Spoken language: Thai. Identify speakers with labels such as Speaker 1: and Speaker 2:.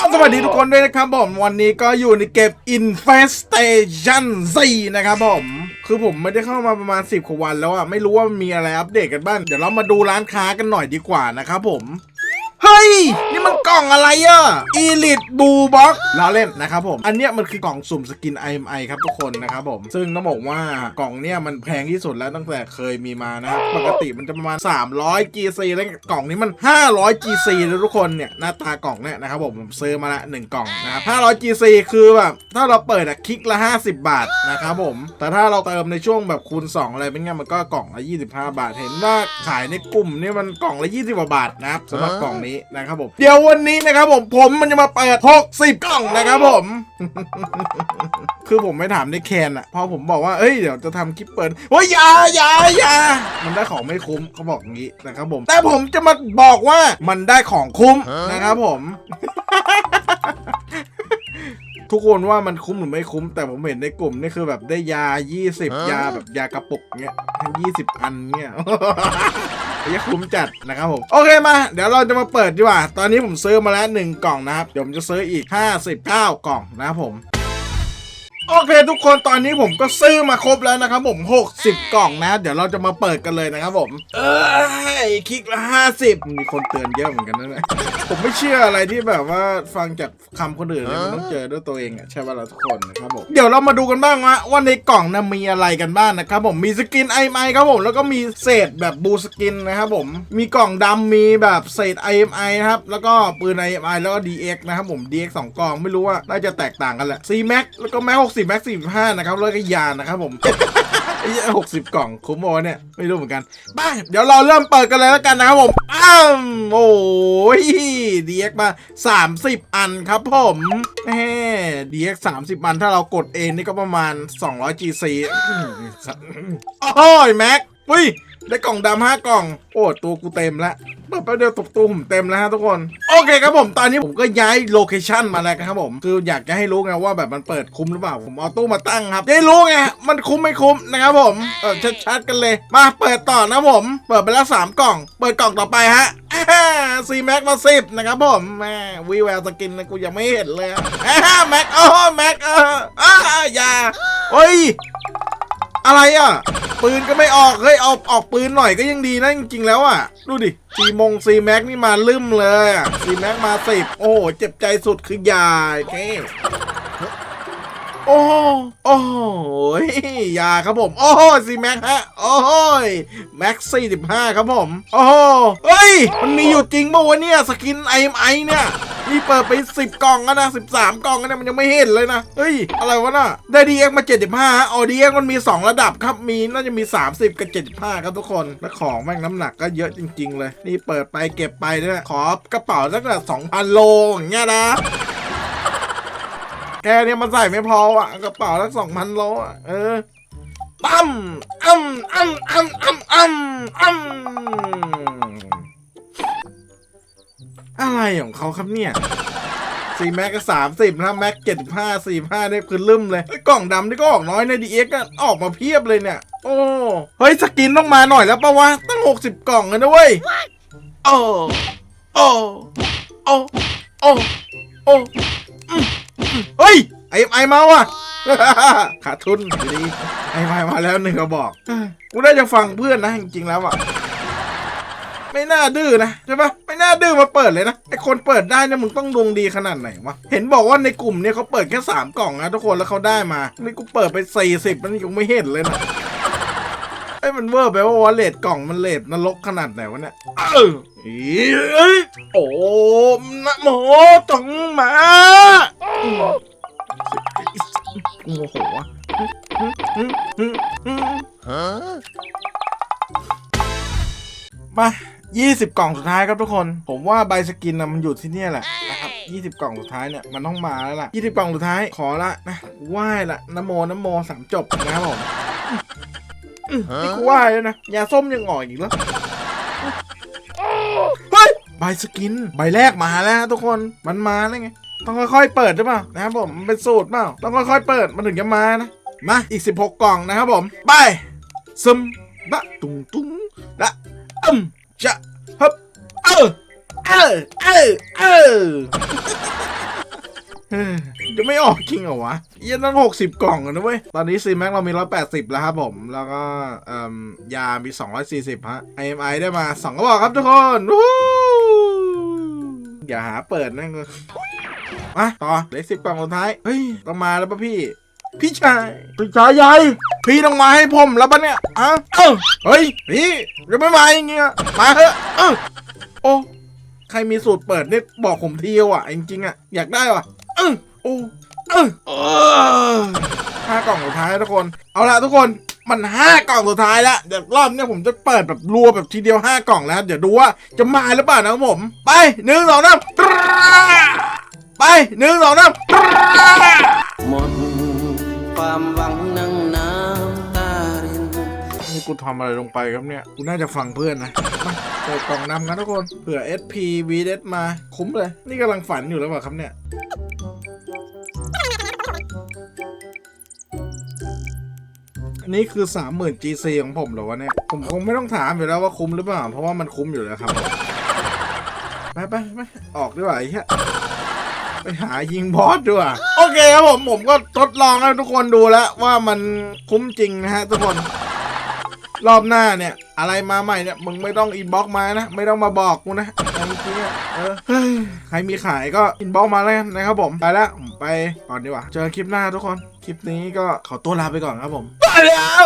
Speaker 1: ก็สวัสดีทุกคนด้วยนะครับผมวันนี้ก็อยู่ในเกม Infestation Z นะครับผมคือผมไม่ได้เข้ามาประมาณ 10กว่าวันแล้วอะไม่รู้ว่ามีอะไรอัปเดตกันบ้างเดี๋ยวเรามาดูร้านค้ากันหน่อยดีกว่านะครับผม ฮ้ย นี่มันกล่องอะไรอะ Elite Blue Box ล้อเล่นนะครับผม อันเนี้ยมันคือกล่องสุ่มสกิน IMI ครับทุกคนนะครับผม ซึ่งต้องบอกว่ากล่องเนี้ยมันแพงที่สุดแล้วตั้งแต่เคยมีมานะครับปกติมันจะประมาณ 300 GC แล้วกล่องนี้มัน 500 GC แล้วทุกคนเนี่ยหน้าตากล่องเนี่ยนะครับผมผมซื้อมาละหนึ่งกล่องนะครับ500 GC คือแบบถ้าเราเปิดอะคลิกละ 50 บาทนะครับผม แต่ถ้าเราเติมในช่วงแบบคูณ 2 อะไรเป็นไงมันก็กล่องละ25 บาท เห็นว่าขายในกลุ่มนี่มันกล่องละ 20กว่าบาทนะครับสำหรับกล่องนี้นะครับผม เดี๋ยววันนี้นะครับผมผมมันจะมาเปิด60กล่องนะครับผม คือผมไม่ถามในแคนอะเพราะผมบอกว่าเอ้ยเดี๋ยวจะทำคลิปเปิดว่าอย่าอย่าอย่ามันได้ของไม่คุ้มเขาบอกอย่างนี้นะครับผม แต่ผมจะมาบอกว่ามันได้ของคุ้มนะครับผมทุกคนว่ามันคุ้มหรือไม่คุ้ม แต่ผมเห็นในกลุ่มนี่คือแบบได้ยา 20 ยาแบบยากระปุกเงี้ยทั้ง20 อันเงี้ย ยังคุ้มจัดนะครับผมโอเคมา เดี๋ยวเราจะมาเปิดดีกว่า ตอนนี้ผมซื้อมาแล้ว 1 กล่องนะครับเดี๋ยวผมจะซื้ออีก 59 กล่องนะครับผม โอเคทุกคนตอนนี้ผมก็ซื้อมาครบแล้วนะครับผม 60 กล่องนะ เดี๋ยวเราจะมาเปิดกันเลยนะครับผม เอ้ยคลิกละ50 มีคนเตือนเยอะเหมือนกันนะเนี่ยผมไม่เชื่ออะไรที่แบบว่าฟังจากคำคนอื่นเลยมันต้องเจอด้วยตัวเองอะใช่ป่ะเราทุกคนนะครับผมเดี๋ยวเรามาดูกันบ้างว่าว่าในกล่องนะมีอะไรกันบ้างนะครับผมมีสกินไอไมครับผมแล้วก็มีเศษแบบบูสกินนะครับผมมีกล่องดำมีแบบเศษ IMI นะครับแล้วก็ปืน IMI แล้วก็ DX นะครับผม DX สองกล่องไม่รู้ว่าน่าจะแตกต่างกันแหละ C Max แล้วก็ Max 60ิบแม็กซิมห้านะครับแล้วก็ยานนะครับผมหกสิบกล่องคุ้มโอเนี่ย ไม่รู้เหมือนกันไปเดี๋ยวเราเริ่มเปิดกันเลยแล้วกันนะครับผมอ้าวโอ้ยดีเอ็กมาสามสิบอันครับผมแหม DX 30อันถ้าเรากดเองนี่ก็ประมาณสองร้อยจีซีโอ้ยแม็กอุ้ย ได้กล่องดำห้ากล่อง โอ้ตัวกูเต็มแล้วเปิดแป๊บเดียวตกตัวผมเต็มแล้วฮะทุกคน โอเคครับผม ตอนนี้ผมก็ย้ายโลเคชันมาแล้วครับผม คืออยากจะให้รู้ไงว่าแบบมันเปิดคุ้มหรือเปล่า ผมเอาตู้มาตั้งครับได้รู้ไง มันคุ้มไม่คุ้มนะครับผม เออชัดๆกันเลย มาเปิดต่อนะผม เปิดไปแล้ว3กล่อง เปิดกล่องต่อไปฮะซีแม็กมาสิบนะครับผมแม่วีแววสกินนะกูยังไม่เห็นเลยแม็กโอ้แม็กเอออ่าอย่าเฮ้ย อะไรอะ ปืนก็ไม่ออก เฮ้ย เอาออกปืนหน่อยก็ยังดีนะจริงๆแล้วอะ ดูดิซีมงซีแม็กนี่มาลืมเลยซีแม็กมาสิบโอ้เจ็บใจสุดคือยายแค่โอ้โอ้ยาครับผม โอ้ซีแม็กฮะ โอ้โหแม็กสี่สิบห้าครับผม โอ้เฮ้ย มันมีอยู่จริงป่าวะเนี่ย สกินไอเอ็มไอเนี่ย นี่เปิดไป 10 กล่องแล้วนะ13 กล่องแล้วนะมันยังไม่เห็นเลยนะ เฮ้ย อะไรวะน่ะ ได้ดีเอ็กมา 75ฮะอ๋อดีเอ็กมันมี 2 ระดับครับ มีน่าจะมี 30 กับ 75 ครับทุกคน และของแม่งน้ำหนักก็เยอะจริง ๆ เลย นี่เปิดไปเก็บไปเนี่ยขอกระเป๋าสักแบบ2,000 โลอย่างเงี้ยนะแค่เนี้ยมันใส่ไม่พออะกระเป๋าสัก2,000โลอะเออปั๊มอ้ำอ้ำอ้ำอ้ำอ้ำอ้ำ อะไรของเขาครับเนี่ยสี่แม็กก็สามสิบนะแม็กเจ็ดห้าสี่ห้าเนี่ยคือลืมเลยกล่องดำนี่ก็ออกน้อยในดีเอ็กออกมาเพียบเลยเนี่ย โอ้เฮ้ยสกินต้องมาหน่อยแล้วปะวะตั้งหกสิบกล่องเลยนะเว้ยโอ้โอ้โอ้โอ้โอ้เฮ้ยไอ้ไอ้มาว่ะขาดทุนอยู่ดีไอไอมาแล้วหนึ่งกระบอกกูได้จะฟังเพื่อนนะจริงๆแล้วอะ ไม่น่าดื้อนะใช่ปะไม่น่าดื้อมาเปิดเลยนะไอคนเปิดได้เนี่ยมึงต้องดวงดีขนาดไหนวะเห็นบอกว่าในกลุ่มเนี่ยเขาเปิดแค่สามกล่องนะทุกคนแล้วเขาได้มานี่กูเปิดไปสี่สิบมันยังไม่เห็นเลยนะไอ้มันเวอร์ไปว่าวะเลดกล่องมันเลดนรกขนาดไหนวะเนี่ยเออเอ้ยโอ้นะโมจงมาอืมกูโมโหอะอืมอืมอืมอืมมา 20 กล่องสุดท้ายครับทุกคน ผมว่าใบสกินนะมันอยู่ที่เนี่ยแหละนะครับ 20 กล่องสุดท้ายเนี่ยมันต้องมาแล้วล่ะ 20 กล่องสุดท้ายขอละนะไหว้ละนะโมนะโมสามจบนะครับผมอืมนี่กูไหว้แล้วนะยาส้มยังอ่อยอีกแล้วเฮ้ยใบสกิน ใบแรกมาแล้วฮะทุกคนมันมาแล้วไงต้องค่อยๆเปิดหรือเปล่านะครับผมมันเป็นสูตรเปล่าต้องค่อยๆเปิดมันถึงจะมานะมาอีก 16 กล่องนะครับผม ไปซึมบะตุงตุงละอืม จะฮึบเออเออเออเออจะไม่ออกจริงเหรอวะยี่ยตั้งหกสิบกล่องนะเว้ย ตอนนี้ซีแม็กเรามีร้อยแปดสิบแล้วครับผม แล้วก็ยามีสองร้อยสี่สิบฮะ IMI ได้มาสองกระบอกครับทุกคนอย่าหาเปิดนั่นก็มาต่อเหลือสิบกล่องสุดท้าย เฮ้ย ต้องมาแล้วป่ะพี่ พี่ชายพี่ชายใหญ่พี่ต้องมาให้ผมแล้วปะเนี่ยอะเอ้าเฮ้ยพี่จะไม่มาอย่างเงี้ยมาเถอะเออโอ้ใครมีสูตรเปิดเนี่ยบอกผมทีว่ะจริงๆอะอยากได้ว่ะเออโอ้เออเออห้ากล่องสุดท้ายทุกคน เอาละทุกคนมันห้ากล่องสุดท้ายแล้วเดี๋ยวรอบเนี้ยผมจะเปิดแบบรัวแบบทีเดียวห้ากล่องแล้ว เดี๋ยวดูว่าจะมาหรือเปล่านะครับผม ไปหนึ่งสองสามไปหนึ่งสองสาม
Speaker 2: หมด ความหวังนั่งน้ำตาริน
Speaker 1: นี่กูทำอะไรลงไปครับเนี่ย กูน่าจะฟังเพื่อนนะมาเปิดกล่องนำกันทุกคน เผื่อ SP VS มาคุ้มเลย นี่กำลังฝันอยู่แล้วเปล่าครับเนี่ย อันนี้คือ 30,000 GC ของผมเหรอวะเนี่ย ผมคงไม่ต้องถามอยู่แล้วว่าคุ้มหรือเปล่า เพราะว่ามันคุ้มอยู่แล้วครับ ไปไปไปออกดีกว่าไอ้เหี้ย ไปหายิงบอสดีกว่าโอเคครับผมผมก็ทดลองให้ทุกคนดูแล้วว่ามันคุ้มจริงนะฮะทุกคนรอบหน้าเนี่ย อะไรมาใหม่เนี่ยมึงไม่ต้องอินบ็อกมานะ ไม่ต้องมาบอกกูนะเอาจริงๆอะเออเฮ้ยใครมีขายก็อินบ็อกมาเลยนะครับผมไปแล้วผมไปก่อนดีกว่า เจอคลิปหน้าทุกคน คลิปนี้ก็ขอตัวลาไปก่อนครับผมไปแล้ว